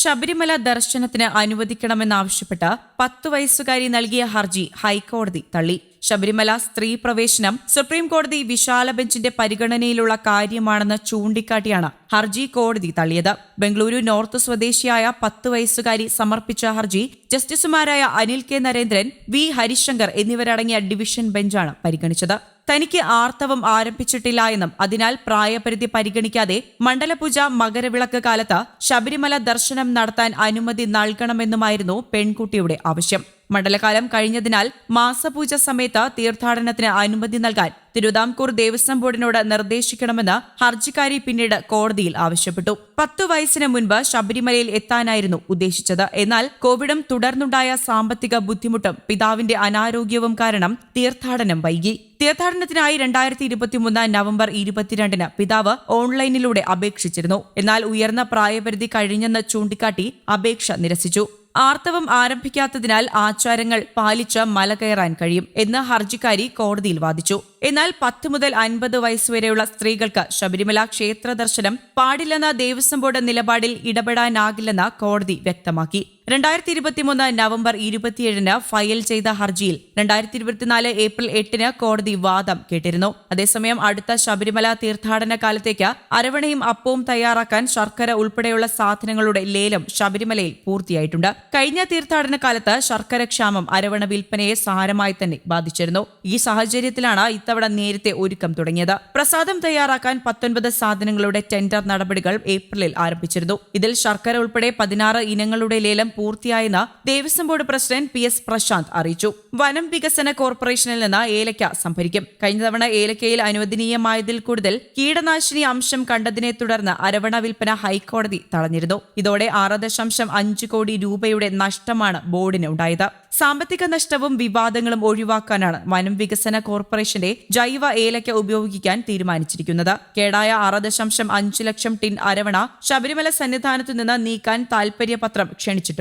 ശബരിമല ദർശനത്തിന് അനുവദിക്കണമെന്നാവശ്യപ്പെട്ട് പത്തു വയസ്സുകാരി നൽകിയ ഹർജി ഹൈക്കോടതി തള്ളി. ശബരിമല സ്ത്രീ പ്രവേശനം സുപ്രീം കോടതി വിശാല ബെഞ്ചിന്റെ പരിഗണനയിലുള്ള കാര്യമാണെന്ന് ചൂണ്ടിക്കാട്ടിയാണ് ഹർജി കോടതി തള്ളിയത്. ബംഗളൂരു നോർത്ത് സ്വദേശിയായ പത്ത് വയസ്സുകാരി സമർപ്പിച്ച ഹർജി ജസ്റ്റിസുമാരായ അനിൽ കെ നരേന്ദ്രൻ വി ഹരിശങ്കർ എന്നിവരടങ്ങിയ ഡിവിഷൻ ബെഞ്ചാണ് പരിഗണിച്ചത്. തനിക്ക് ആർത്തവം ആരംഭിച്ചിട്ടില്ല എന്നും അതിനാൽ പ്രായപരിധി പരിഗണിക്കാതെ മണ്ഡലപൂജ മകരവിളക്ക് കാലത്ത് ശബരിമല ദർശനം നടത്താൻ അനുമതി നൽകണമെന്നുമായിരുന്നു പെൺകുട്ടിയുടെ ആവശ്യം. മണ്ഡലകാലം കഴിഞ്ഞതിനാൽ മാസപൂജ സമയത്ത് തീർത്ഥാടനത്തിന് അനുമതി നൽകാൻ തിരുവിതാംകൂർ ദേവസ്വം ബോർഡിനോട് നിർദ്ദേശിക്കണമെന്ന് ഹർജിക്കാരി പിന്നീട് കോടതിയിൽ ആവശ്യപ്പെട്ടു. പത്തു വയസ്സിന് മുൻപ് ശബരിമലയിൽ എത്താനായിരുന്നു ഉദ്ദേശിച്ചത്. എന്നാൽ കോവിഡും തുടർന്നുണ്ടായ സാമ്പത്തിക ബുദ്ധിമുട്ടും പിതാവിന്റെ അനാരോഗ്യവും കാരണം തീർത്ഥാടനം വൈകി. തീർത്ഥാടനത്തിനായി രണ്ടായിരത്തി ഇരുപത്തിമൂന്ന് നവംബർ ഇരുപത്തിരണ്ടിന് പിതാവ് ഓൺലൈനിലൂടെ അപേക്ഷിച്ചിരുന്നു. എന്നാൽ ഉയർന്ന പ്രായപരിധി കഴിഞ്ഞെന്ന് ചൂണ്ടിക്കാട്ടി അപേക്ഷ നിരസിച്ചു. ആർത്തവം ആരംഭിക്കാത്തതിനാൽ ആചാരങ്ങൾ പാലിച്ച് മല കയറാൻ കഴിയും എന്ന് ഹർജിക്കാരി കോടതിയിൽ വാദിച്ചു. എന്നാൽ പത്ത് മുതൽ അൻപത് വയസ്സുവരെയുള്ള സ്ത്രീകൾക്ക് ശബരിമല ക്ഷേത്ര ദർശനം പാടില്ലെന്ന ദേവസ്വം ബോർഡ് നിലപാടിൽ ഇടപെടാനാകില്ലെന്ന് കോടതി വ്യക്തമാക്കി. രണ്ടായിരത്തി ഇരുപത്തിമൂന്ന് നവംബർ ഇരുപത്തിയേഴിന് ഫയൽ ചെയ്ത ഹർജിയിൽ രണ്ടായിരത്തി ഇരുപത്തിനാല് ഏപ്രിൽ എട്ടിന് കോടതി വാദം കേട്ടിരുന്നു. അതേസമയം അടുത്ത ശബരിമല തീർത്ഥാടന കാലത്തേക്ക് അരവണയും അപ്പവും തയ്യാറാക്കാൻ ശർക്കര ഉൾപ്പെടെയുള്ള സാധനങ്ങളുടെ ലേലം ശബരിമലയിൽ പൂർത്തിയായിട്ടുണ്ട്. കഴിഞ്ഞ തീർത്ഥാടന കാലത്ത് ശർക്കര ക്ഷാമം അരവണ വിൽപ്പനയെ സാരമായി തന്നെ ബാധിച്ചിരുന്നു. ഈ സാഹചര്യത്തിലാണ് ഇത്തവണ നേരത്തെ ഒരുക്കം തുടങ്ങിയത്. പ്രസാദം തയ്യാറാക്കാൻ പത്തൊൻപത് സാധനങ്ങളുടെ ടെൻഡർ നടപടികൾ ഏപ്രിലിൽ ആരംഭിച്ചിരുന്നു. ഇതിൽ ശർക്കര ഉൾപ്പെടെ പതിനാറ് ഇനങ്ങളുടെ ലേലം പൂർത്തിയായെന്ന് Devaswom board president P S Prashanth അറിയിച്ചു. വനം വികസന കോർപ്പറേഷനിൽ നിന്ന് ഏലക്ക സംഭരിക്കും. കഴിഞ്ഞ തവണ ഏലക്കയിൽ അനുവദനീയമായതിൽ കൂടുതൽ കീടനാശിനി അംശം കണ്ടതിനെ തുടർന്ന് അരവണ വിൽപ്പന ഹൈക്കോടതി തടഞ്ഞിരുന്നു. ഇതോടെ ആറ് ദശാംശം അഞ്ച് കോടി രൂപയുടെ നഷ്ടമാണ് ബോർഡിന് ഉണ്ടായത്. സാമ്പത്തിക നഷ്ടവും വിവാദങ്ങളും ഒഴിവാക്കാനാണ് വനം വികസന കോർപ്പറേഷന്റെ ജൈവ ഏലക്ക ഉപയോഗിക്കാൻ തീരുമാനിച്ചിരിക്കുന്നത്. കേടായ ആറ് ദശാംശം അഞ്ച് ലക്ഷം ടിൻ അരവണ ശബരിമല സന്നിധാനത്തു നിന്ന് നീക്കാൻ താൽപര്യപത്രം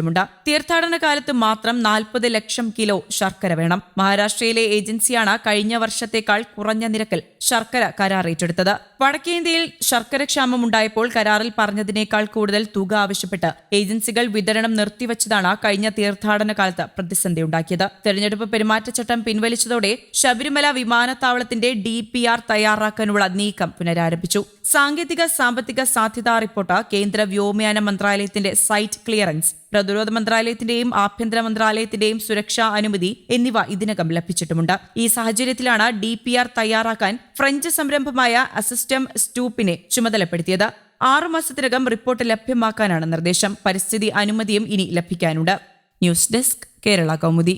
ക്ഷണിച്ചിട്ടുമുണ്ട് തീർത്ഥാടന കാലത്ത് മാത്രം നാൽപ്പത് ലക്ഷം കിലോ ശർക്കര വേണം. മഹാരാഷ്ട്രയിലെ ഏജൻസിയാണ് കഴിഞ്ഞ വർഷത്തേക്കാൾ കുറഞ്ഞ നിരക്കിൽ ശർക്കര കരാർ ഏറ്റെടുത്തത്. വടക്കേന്ത്യയിൽ ശർക്കര ക്ഷാമം ഉണ്ടായപ്പോൾ കരാറിൽ പറഞ്ഞതിനേക്കാൾ കൂടുതൽ തുക ആവശ്യപ്പെട്ട് ഏജൻസികൾ വിതരണം നിർത്തിവച്ചതാണ് കഴിഞ്ഞ തീർത്ഥാടന കാലത്ത് പ്രതിസന്ധി ഉണ്ടാക്കിയത്. തെരഞ്ഞെടുപ്പ് പെരുമാറ്റച്ചട്ടം പിൻവലിച്ചതോടെ ശബരിമല വിമാനത്താവളത്തിന്റെ ഡി പി ആർ തയ്യാറാക്കാനുള്ള നീക്കം പുനരാരംഭിച്ചു. സാങ്കേതിക സാമ്പത്തിക സാധ്യതാ റിപ്പോർട്ട് കേന്ദ്ര വ്യോമയാന മന്ത്രാലയത്തിന്റെ സൈറ്റ് ക്ലിയറൻസ് പ്രതിരോധ മന്ത്രാലയത്തിന്റെയും ആഭ്യന്തര മന്ത്രാലയത്തിന്റെയും സുരക്ഷാ അനുമതി എന്നിവ ഇതിനകം ലഭിച്ചിട്ടുമുണ്ട്. ഈ സാഹചര്യത്തിലാണ് ഡി പി ആർ തയ്യാറാക്കാൻ ഫ്രഞ്ച് സംരംഭമായ അസിസ്റ്റം സ്റ്റൂപ്പിനെ ചുമതലപ്പെടുത്തിയത്. ആറുമാസത്തിനകം റിപ്പോർട്ട് ലഭ്യമാക്കാനാണ് നിർദ്ദേശം. പരിസ്ഥിതി അനുമതിയും ഇനി ലഭിക്കാനുണ്ട്. News desk Kerala Kaumudi.